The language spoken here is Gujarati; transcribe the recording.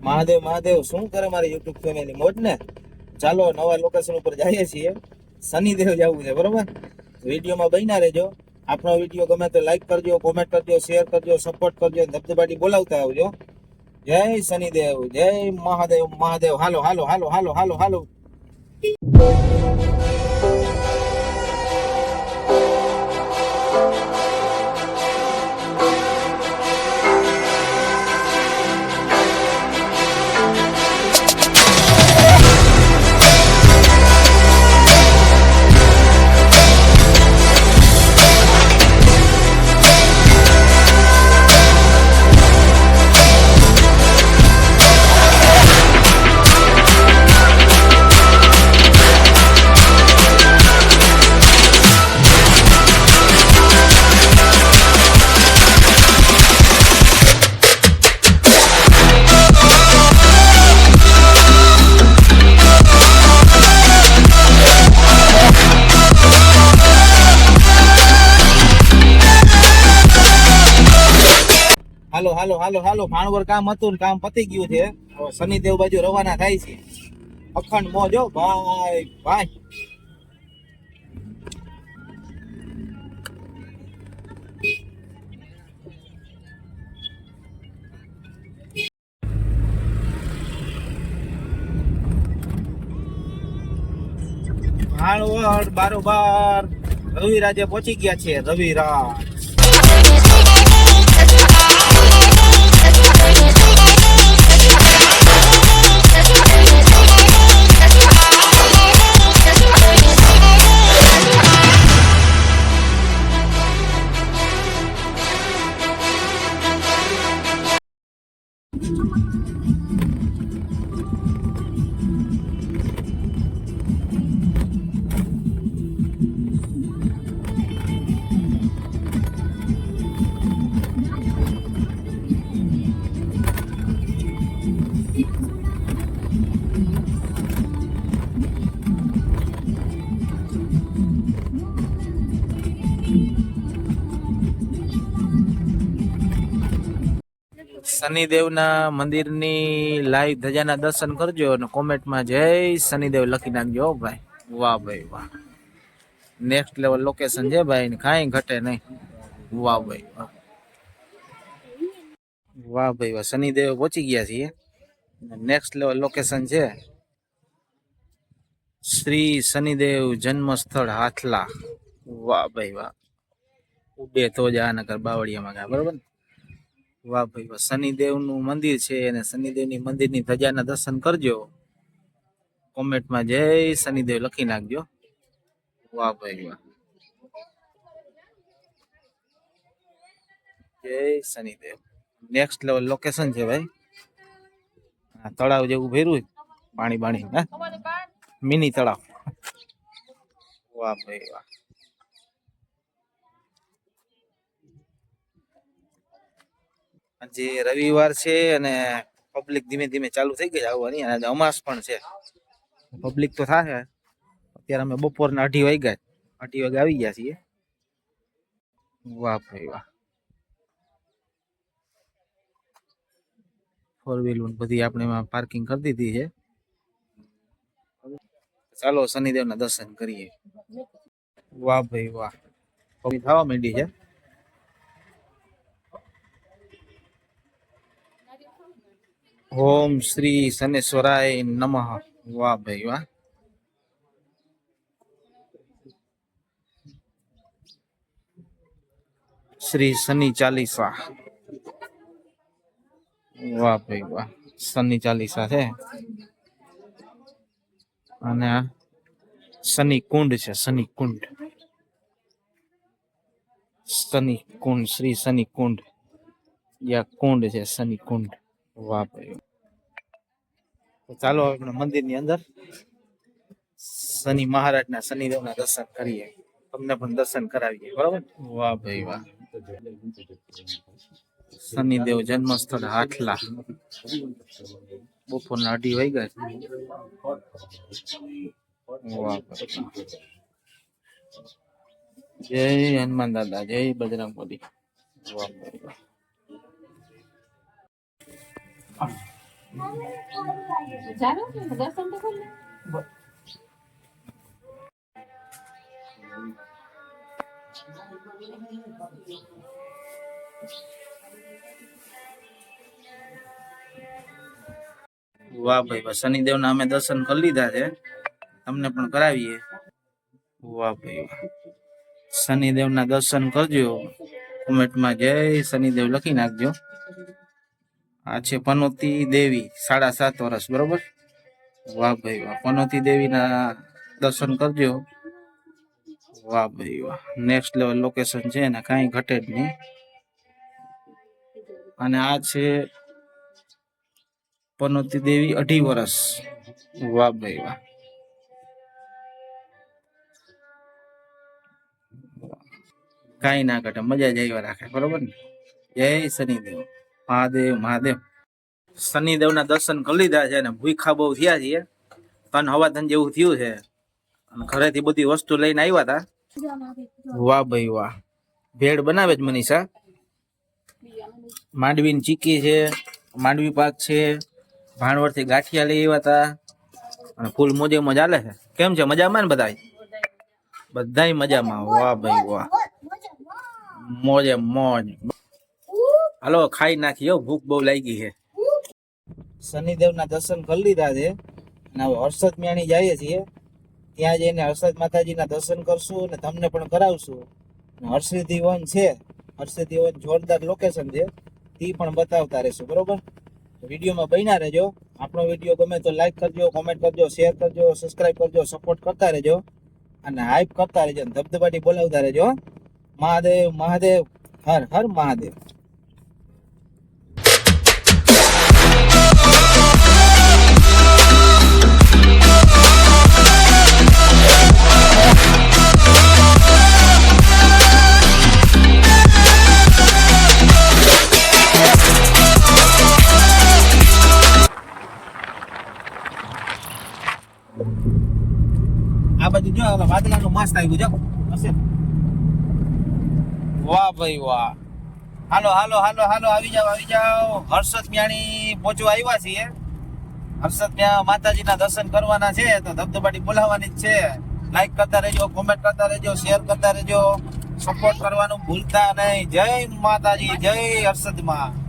મહાદેવ મહાદેવ, શું કરે મારી યુટ્યુબ ફેમિલી મોજ ને? ચાલો, નવા લોકેશન ઉપર જઈએ છીએ. શનિદેવ જવું છે, બરોબર? વિડીયોમાં બન્યા રહેજો. આપણો વીડિયો ગમે તો લાઈક કરજો કોમેન્ટ કરજો શેર કરજો સપોર્ટ કરજો, ધબધબાટી બોલાવતા આવજો. જય શનિદેવ, જય મહાદેવ મહાદેવ. હાલો હાલો હાલો હાલો હાલો હાલો. હાલો હાલો હાલો ભાણવર કામ હતું કામ પતી ગયું છે. શનિદેવ બાજુ રવાના થાય છે. અખંડ હો, ભાઈ ભાઈ. ભાણવડ બારોબાર રવિરાજે પહોંચી ગયા છે, રવિરાજ. it. શનિદેવના મંદિરની લાઈવ ધજાના દર્શન કરજો અને કોમેન્ટમાં જય શનિદેવ લખી નાખજો ભાઈ. વાહ ભાઈ, વાહ. નેક્સ્ટ લેવલ લોકેશન છે ભાઈ કાંઈ ઘટે નહીં. વાહ ભાઈ, વાહ. વાહ ભાઈ, વાહ. શનિદેવ પહોંચી ગયા છીએ. નેક્સ્ટ લેવલ લોકેશન છે શ્રી શનિદેવ જન્મસ્થળ હાથલા. વાહ ભાઈ, વાહ. ઉડે તો જાનકર બાવળિયામાં ગયા બરોબર ને? વાહ ભાઈ વાહ શનિદેવનું મંદિર છે અને શનિદેવની મંદિરની ધજાના દર્શન કરજો. કોમેન્ટમાં જય શનિદેવ લખી નાખજો. વાહ ભાઈ વાહ. જય શનિદેવ. નેક્સ્ટ લેવલ લોકેશન છે ભાઈ. આ તળાવ જેવું ભર્યું પાણી બાણી હા? મિની તળાવ. વાહ ભાઈ વાહ. આજે રવિવાર છે અને પબ્લિક ધીમે ધીમે ચાલુ થઈ ગઈ આવવાની અને અમાસ પણ છે. પબ્લિક તો થાય અત્યારે અમે બપોરના અઢી વાગ્યા. અઢી વાગે આવી ગયા છીએ. વાહ ભાઈ વાહ. ફોર વ્હીલ બધી આપણે એમાં પાર્કિંગ કરી દીધી છે. ચાલો શનિદેવના દર્શન કરીએ. વાહ ભાઈ વાહ. થવા માંડી છે. ઓમ શ્રી શનેશ્વરાય નમઃ વાહ ભાઈ વાહ શ્રી શનિ ચાલીસા વાહ ભાઈ વાહ શનિ ચાલીસા છે અને આ શનિ કુંડ છે, શનિ કુંડ. શનિ કુંડ, શ્રી શનિ કુંડ. યા કુંડ છે, શનિ કુંડ. વાહ ભાઈ. તો ચાલો આપણે મંદિરની અંદર શનિ મહારાજના શનિદેવના દર્શન કરીએ. તમને પણ દર્શન કરાવીએ. બરાબર? વાહ ભાઈ વાહ. શનિદેવ જન્મસ્થળ હાથલા. બપોરના અઢી વાઈ વાહ. જય હનુમાન દાદા, જય બજરંગ બલી વાહ ભાઈ વાહ. વાહ ભાઈ, વાહ. શનિદેવ ના અમે દર્શન કરી લીધા છે. તમને પણ કરાવીએ. વાહ ભાઈ, વાહ. શનિદેવ ના દર્શન કરજો. કોમેન્ટમાં જય શનિદેવ લખી નાખજો. આ છે પનોતી દેવી, સાડા સાત વર્ષ, બરોબર? વાહ ભાઈ વાહ. પનોતી દેવીના દર્શન કરજો. વાહ ભાઈ વાહ. નેક્સ્ટ લેવલ લોકેશન છે ને, કાંઈ ઘટે જ નહીં. અને આ છે પનોતી દેવી અઢી વર્ષ. વાહ ભાઈ વાહ. કાંઈ ના ઘટે, મજા જ આવ્યા રાખે, બરોબર ને? જય શનિદેવ. મહાદેવ મહાદેવ. શનિદેવ ના દર્શન કરી લીધા છે અને ભૂખા બહુ થયા છીએ. તન હવાધન જેવું થયું છે. અને ઘરેથી બધી વસ્તુ લઈને આવ્યા હતા વાહ ભાઈ વાહ. ભેળ બનાવે જ મનીષા? માંડવીની ચીકી છે, માંડવી પાક છે ભાણવરથી ગાંઠિયા લઈ આવ્યા હતા અને ફૂલ મોજે મોજ ચાલે છે. કેમ છે? મજામાં ને બધાય? બધાય મજામાં. વાહ ભાઈ વાહ. મોજે મોજ. હાલો, ખાઈ નાખી ભૂખ બહુ લાગી છે. શનિદેવ ના દર્શન કરી લીધા છે અને હવે હર્ષદ મ્યાણી જઈએ છીએ. ત્યાં જઈને હર્ષદ માતાજી ના દર્શન કરશું અને તમને પણ કરાવશું. અને વન છે, હર્ષિદી વન જોરદાર લોકેશન છે, તે પણ બતાવતા રહેશું, બરોબર? વિડીયોમાં બન્યા રહેજો. આપણો વીડિયો ગમે તો લાઈક કરજો કોમેન્ટ કરજો શેર કરજો સબસ્ક્રાઇબ કરજો સપોર્ટ કરતા રહેજો. અને હાઈપ કરતા રહેજો ધબધબાટી બોલાવતા રહેજો મહાદેવ મહાદેવ, હર હર મહાદેવ. બધું જો, હવે વાદળાનું મસ્ત આવ્યું, જો. હશે. વાહ ભાઈ વાહ. હાલો હાલો હાલો હાલો, આવી જાઓ આવી જાઓ. હર્ષદ મ્યાણી પહોંચવા આવ્યા છીએ. હર્ષદ ત્યાં માતાજીના દર્શન કરવાના છે, તો ધબધબાટી બોલાવવાની જ છે. લાઈક કરતા રહેજો કોમેન્ટ કરતા રહેજો શેર કરતા રહેજો. સપોર્ટ કરવાનું ભૂલતા નહીં. જય માતાજી, જય હર્ષદમાં